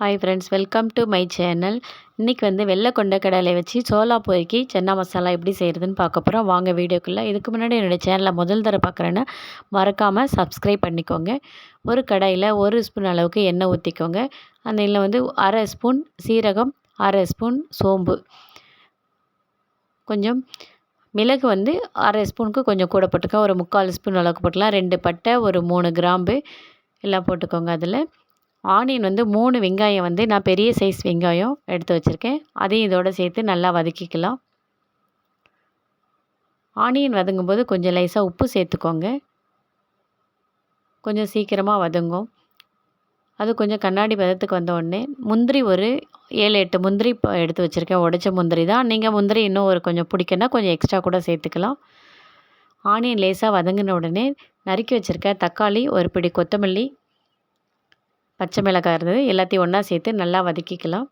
Hi friends welcome to my channel இன்றைக்கி வந்து வெள்ளை கொண்ட கடலை வச்சு சோலா பொறுக்கி சென்னா மசாலா எப்படி செய்கிறதுன்னு பார்க்க போகிறோம் வாங்க வீடியோக்குள்ளே. இதுக்கு முன்னாடி என்னோடய சேனலை முதல் தர பார்க்குறேன்னா மறக்காமல் சப்ஸ்கிரைப் பண்ணிக்கோங்க. ஒரு கடாயில் ஒரு ஸ்பூன் அளவுக்கு எண்ணெய் ஊற்றிக்கோங்க அந்த எண்ணெய் வந்து அரை ஸ்பூன் சீரகம் அரை ஸ்பூன் சோம்பு. கொஞ்சம் மிளகு வந்து அரை ஸ்பூனுக்கு கொஞ்சம் கூட போட்டுக்கோங்க. ஒரு முக்கால் ஸ்பூன் அளவுக்கு போட்டுக்கலாம். ரெண்டு பட்டை ஒரு மூணு கிராம்பு எல்லாம் போட்டுக்கோங்க அதில். ஆனியன் வந்து மூணு வெங்காயம் வந்து நான் பெரிய சைஸ் வெங்காயம் எடுத்து வச்சுருக்கேன். அதையும் இதோடு சேர்த்து நல்லா வதக்கிக்கலாம். ஆனியன் வதங்கும்போது கொஞ்சம் லைஸாக உப்பு சேர்த்துக்கோங்க. கொஞ்சம் சீக்கிரமாக வதங்கும். அது கொஞ்சம் கண்ணாடி பதத்துக்கு வந்த உடனே முந்திரி ஒரு ஏழு எட்டு முந்திரி இப்போ எடுத்து வச்சுருக்கேன். உடச்ச முந்திரி தான். நீங்கள் முந்திரி இன்னும் ஒரு கொஞ்சம் பிடிக்குன்னா கொஞ்சம் எக்ஸ்ட்ரா கூட சேர்த்துக்கலாம். ஆனியன் லேசாக வதங்கின உடனே நறுக்கி வச்சுருக்க தக்காளி ஒரு பிடி கொத்தமல்லி பச்சை மிளகாய் இருந்தது. எல்லாத்தையும் ஒன்றா சேர்த்து நல்லா வதக்கிக்கலாம்.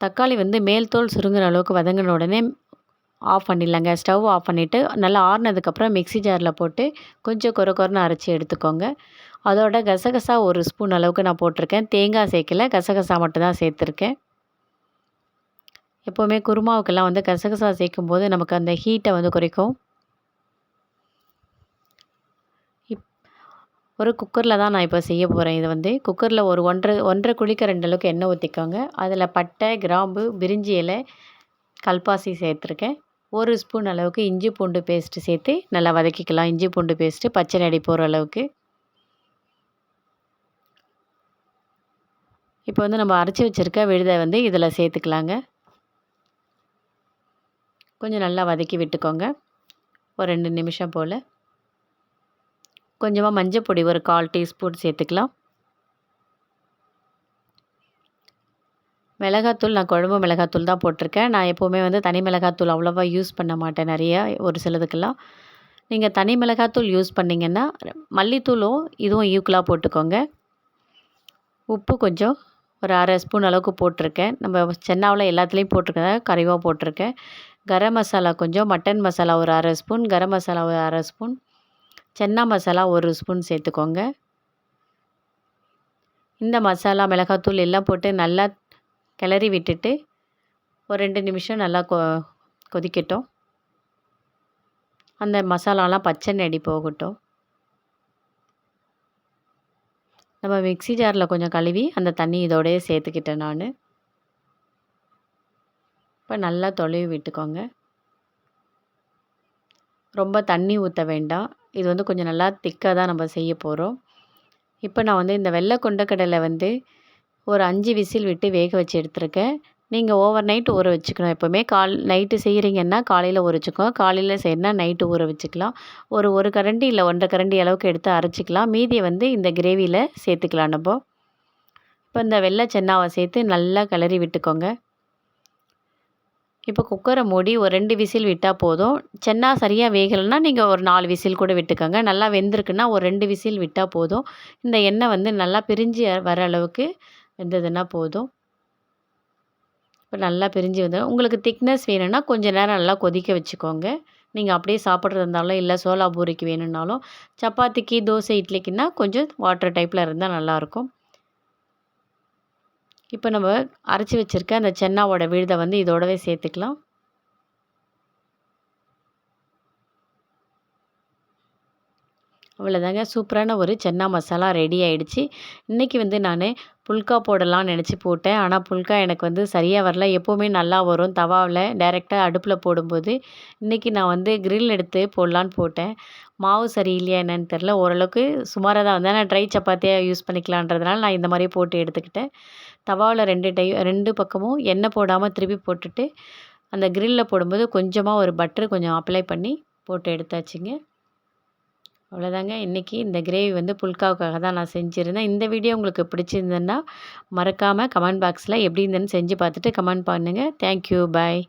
தக்காளி வந்து மேல் தோல் சுருங்குற அளவுக்கு வதங்கின உடனே ஆஃப் பண்ணிடலாங்க. ஸ்டவ் ஆஃப் பண்ணிவிட்டு நல்லா ஆறுனதுக்கப்புறம் மிக்சி ஜாரில் போட்டு கொஞ்சம் குறை குறைன்னு அரைச்சி எடுத்துக்கோங்க. அதோட கசகசா ஒரு ஸ்பூன் அளவுக்கு நான் போட்டிருக்கேன். தேங்காய் சேர்க்கல. கசகசா மட்டும்தான் சேர்த்துருக்கேன். எப்போவுமே குருமாவுக்கெல்லாம் வந்து கசகசா சேர்க்கும் போது நமக்கு அந்த ஹீட்டை வந்து குறைக்கும். ஒரு குக்கரில் தான் நான் இப்போ செய்ய போகிறேன் இது வந்து குக்கரில் ஒரு ஒன்றரை ஒன்றரை குழிக்க ரெண்டு அளவுக்கு எண்ணெய் ஊற்றிக்கோங்க அதில் பட்டை கிராம்பு பிரிஞ்சி இலை கல்பாசி சேர்த்துருக்கேன். ஒரு ஸ்பூன் அளவுக்கு இஞ்சி பூண்டு பேஸ்ட்டு சேர்த்து நல்லா வதக்கிக்கலாம். இஞ்சி பூண்டு பேஸ்ட்டு பச்சை நடி போகிற அளவுக்கு. இப்போ வந்து நம்ம அரைச்சி வச்சுருக்க விழுதை வந்து இதில் சேர்த்துக்கலாங்க. கொஞ்சம் நல்லா வதக்கி விட்டுக்கோங்க. ஒரு ரெண்டு நிமிஷம் போல். கொஞ்சமாக மஞ்சள் பொடி ஒரு கால் டீஸ்பூன் சேர்த்துக்கலாம். மிளகாத்தூள் நான் குழம்பு மிளகாத்தூள் தான் போட்டிருக்கேன். நான் எப்போவுமே வந்து தனி மிளகாத்தூள் அவ்வளோவா யூஸ் பண்ண மாட்டேன் நிறையா ஒரு சிலதுக்கெல்லாம். நீங்கள் தனி மிளகாத்தூள் யூஸ் பண்ணிங்கன்னா மல்லித்தூளும் இதுவும் ஈக்குவலாக போட்டுக்கோங்க. உப்பு கொஞ்சம் ஒரு அரை ஸ்பூன் அளவுக்கு போட்டிருக்கேன். நம்ம சென்னாவில் எல்லாத்துலேயும் போட்டிருக்கேன். கறிவாக போட்டிருக்கேன். கரம் மசாலா கொஞ்சம் மட்டன் மசாலா ஒரு அரை ஸ்பூன் கரம் மசாலா ஒரு அரை ஸ்பூன். சென்னா மசாலா ஒரு ஸ்பூன் சேர்த்துக்கோங்க. இந்த மசாலா மிளகாத்தூள் எல்லாம் போட்டு நல்லா கிளறி விட்டுட்டு ஒரு ரெண்டு நிமிஷம் நல்லா கொ கொதிக்கட்டும். அந்த மசாலாலாம் பச்சை நடி போகட்டும். நம்ம மிக்சி ஜாரில் கொஞ்சம் கழுவி அந்த தண்ணி இதோடய சேர்த்துக்கிட்டேன் நான். இப்போ நல்லா தொலைவி விட்டுக்கோங்க. ரொம்ப தண்ணி ஊற்ற வேண்டாம். இது வந்து கொஞ்சம் நல்லா திக்காக தான் நம்ம செய்ய போகிறோம் இப்போ நான் வந்து இந்த வெள்ளை கொண்டக்கடலை வந்து ஒரு அஞ்சு விசில் விட்டு வேக வச்சு எடுத்துருக்கேன். நீங்கள் ஓவர் நைட் ஊற வச்சுக்கணும். எப்போவுமே கால் நைட்டு செய்கிறீங்கன்னா காலையில் ஊற வச்சுக்கோங்க. காலையில் செய்யணும்னா நைட்டு ஊற வச்சுக்கலாம். ஒரு ஒரு கரண்டி இல்லை ஒன்றரை கரண்டி அளவுக்கு எடுத்து அரைச்சிக்கலாம். மீதியை வந்து இந்த கிரேவியில் சேர்த்துக்கலாம் நம்ம. இப்போ இந்த வெள்ளை சென்னாவை சேர்த்து நல்லா கிளறி விட்டுக்கோங்க. இப்போ குக்கரை மூடி ஒரு ரெண்டு விசில் விட்டால் போதும். சென்னா சரியாக வேகலைன்னா நீங்கள் ஒரு நாலு விசில் கூட விட்டுக்கோங்க. நல்லா வெந்திருக்குன்னா ஒரு ரெண்டு விசில் விட்டால் போதும். இந்த எண்ணெய் வந்து நல்லா பிரிஞ்சு வர அளவுக்கு வெந்ததுன்னா போதும். இப்போ நல்லா பிரிஞ்சு வந்து உங்களுக்கு திக்னஸ் வேணும்னா கொஞ்சம் நேரம் நல்லா கொதிக்க வச்சுக்கோங்க. நீங்கள் அப்படியே சாப்பிட்றது இருந்தாலும் இல்லை சோலா பூரிக்கு வேணும்னாலும் சப்பாத்திக்கு தோசை இட்லிக்குன்னா கொஞ்சம் வாட்டர் டைப்பில் இருந்தால் நல்லாயிருக்கும் இப்போ நம்ம அரைச்சி வச்சுருக்க அந்த சென்னாவோட விழுதை வந்து இதோடவே சேர்த்துக்கலாம். அவ்வளோதாங்க. சூப்பரான ஒரு சென்னா மசாலா ரெடி ஆகிடுச்சு இன்றைக்கி வந்து நான் புல்கா போடலாம்னு நினச்சி போட்டேன். ஆனால் புல்கா எனக்கு வந்து சரியாக வரல. எப்போவுமே நல்லா வரும். தவாவில் டைரெக்டாக அடுப்பில் போடும்போது இன்றைக்கி நான் வந்து கிரில் எடுத்து போடலான்னு போட்டேன். மாவு சரியில்லையா என்னென்னு தெரில ஓரளவுக்கு சுமாராக தான் வந்தேன். ஆனால் ட்ரை சப்பாத்தியாக யூஸ் பண்ணிக்கலான்றதுனால நான் இந்த மாதிரி போட்டு எடுத்துக்கிட்டேன். தவாவில் ரெண்டு டை ரெண்டு பக்கமும் எண்ணெய் போடாமல் திருப்பி போட்டுட்டு அந்த கிரில்லில் போடும்போது கொஞ்சமாக ஒரு பட்டர் கொஞ்சம் அப்ளை பண்ணி போட்டு எடுத்தாச்சுங்க. அவ்வளோதாங்க. இன்றைக்கி இந்த கிரேவி வந்து புல்காவுக்காக தான் நான் செஞ்சுருந்தேன். இந்த வீடியோ உங்களுக்கு பிடிச்சிருந்ததுன்னா மறக்காமல் கமெண்ட் பாக்ஸில் எப்படி இருந்ததுன்னு செஞ்சு பார்த்துட்டு கமெண்ட் பண்ணுங்கள் தேங்க்யூ பாய்